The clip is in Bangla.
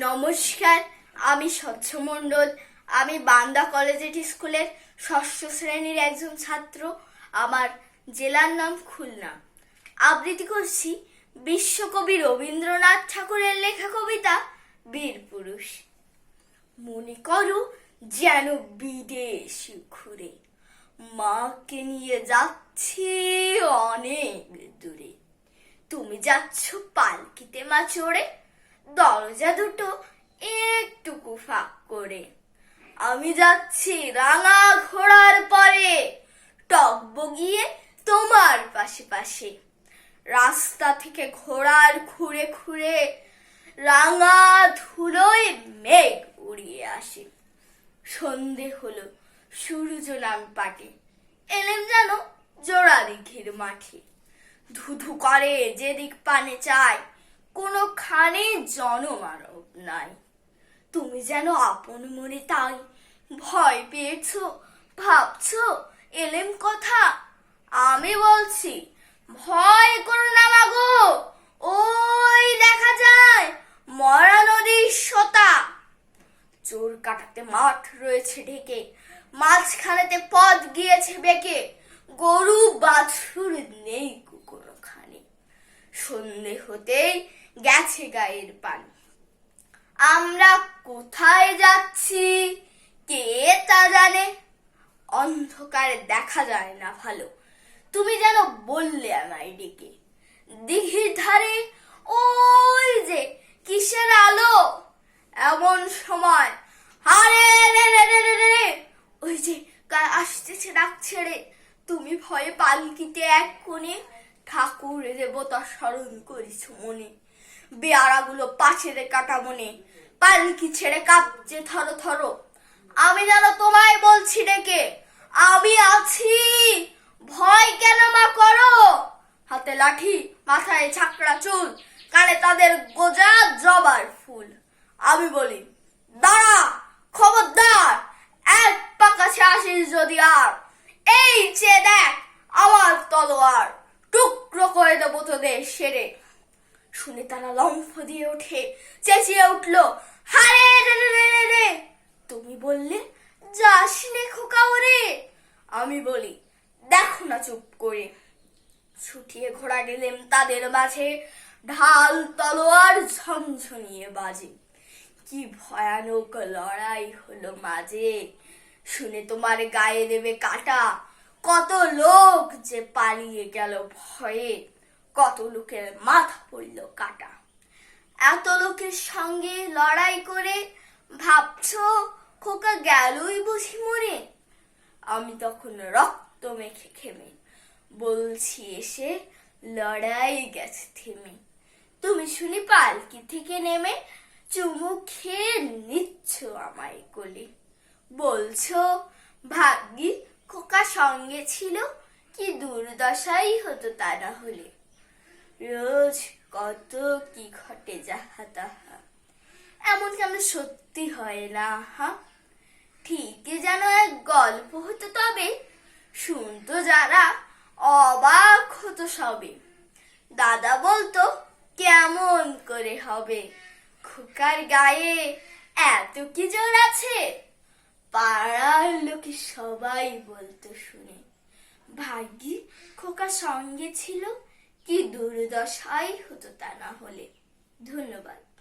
নমস্কার, আমি স্বচ্ছ মণ্ডল। আমি বান্দা কলেজের স্কুলের ষষ্ঠ শ্রেণির একজন ছাত্র। আমার জেলার নাম খুলনা। আবৃত্তি করছি বিশ্বকবি রবীন্দ্রনাথ ঠাকুরের লেখা কবিতা, বীর পুরুষ। মনে করো যেন বিদেশ ঘুরে, মাকে নিয়ে যাচ্ছি অনেক দূরে। তুমি যাচ্ছ পালকিতে মা চড়ে দরজা দুটো একটুকু ফাঁক করে। আমি যাচ্ছি রাঙা ঘোড়ার পরে, টক গিয়ে তোমার পাশে পাশে। রাস্তা থেকে ঘোড়ার খুঁড়ে খুঁড়ে রাঙা ধুলোয় মেঘ উড়িয়ে আসে। সন্ধে হলো, সূর্য নাম পাটে। এলেন যেন জোড়া দিঘির মাঠে। ধুধু করে যেদিক পানে চায় কোনো খানে জনমানব নাই। তুমি যেন আপন মনে তাই ভয় পেয়েছ, ভাবছ, এলেম কথা। আমি বলছি, ভয় করো না মাগো। ওই দেখা যায়, মরা নদীর সোতা। চোর কাটাতে মাঠ রয়েছে ঢেকে, মাঝখানেতে পথ গিয়েছে বেঁকে। গরু বাছুর নেই কোনোখানে। সন্ধে হতেই গেছে গায়ের পানি। আমরা কোথায় যাচ্ছি? কে তা জানে? অন্ধকারে দেখা যায় না ভালো। তুমি যেন বললে আমায় ডেকে। দিঘির ধারে ওই যে কিসের আলো? এমন সময়, আরে, রে রে রে রে রে ওই যে কার আসতেছে ডাক ছেড়ে। তুমি ভয়ে পালকিতে এক কোণে ঠাকুর দেবতা স্মরণ করিস মনে। বেয়ারাগুলো পাশেরে কাটা মনে পালকি ছেড়ে কাঁপছে থরো থরো। আমি যেন তোমায় বলছি ডেকে, আমি আছি। ভয় কেন মা করো? হাতে লাঠি, মাথায় ছাকড়া চুল, কানে তাদের গোজা জবার ফুল। আমি বলি, দাঁড়া, খবরদার, এক পা কাছে আসিস যদি আর। এই চেয়ে দেখ, আমার তলোয়ার, টুকরো করে দেবো তোদের সেরে শুনে তারা লম্ফ দিয়ে ওঠে চেঁচিয়ে উঠল, হারে, রে রে তুমি বললে যাস নে খোকা ওরে। আমি বলি, দেখো না চুপ করে। ছুটিয়ে ঘোড়া গেলেম তাদের মাঝে, ঢাল তলোয়ার ঝনঝনিয়ে বাজে। কি ভয়ানক লড়াই হলো মাঝে। শুনে তোমার গায়ে দেবে কাটা। কত লোক যে পালিয়ে গেল ভয়ে। কত লোকের মাথা পড়ল কাটা। এত লোকের সঙ্গে লড়াই করে ভাবছ খোকা গেলই বুঝি মরে? আমি তখন রক্ত মেখে খেমে বলছি, এসে লড়াই গেছে থেমে। তুমি শুনি পালকি থেকে নেমে চুমু খেয়ে নিচ্ছ আমায় কোলে। বলছো, ভাগ্যি খোকা সঙ্গে ছিল, কি দুর্দশাই হতো তা না হলে? রোজ কত কি ঘটে যাহা তাহা। এমন কেন সত্যি হয় না, হা? ঠিকই যেন এক গল্প হতো তবে, শুনতো যারা অবাক হতো সবে। দাদা বলতো, কেমন করে হবে? খোকার গায়ে এত কি জোর আছে? পাড়ার লোকে সবাই বলতো শুনে। ভাগ্যি খোকা সঙ্গে ছিল কি দুর্দশাই হতো তা না হলে। ধন্যবাদ।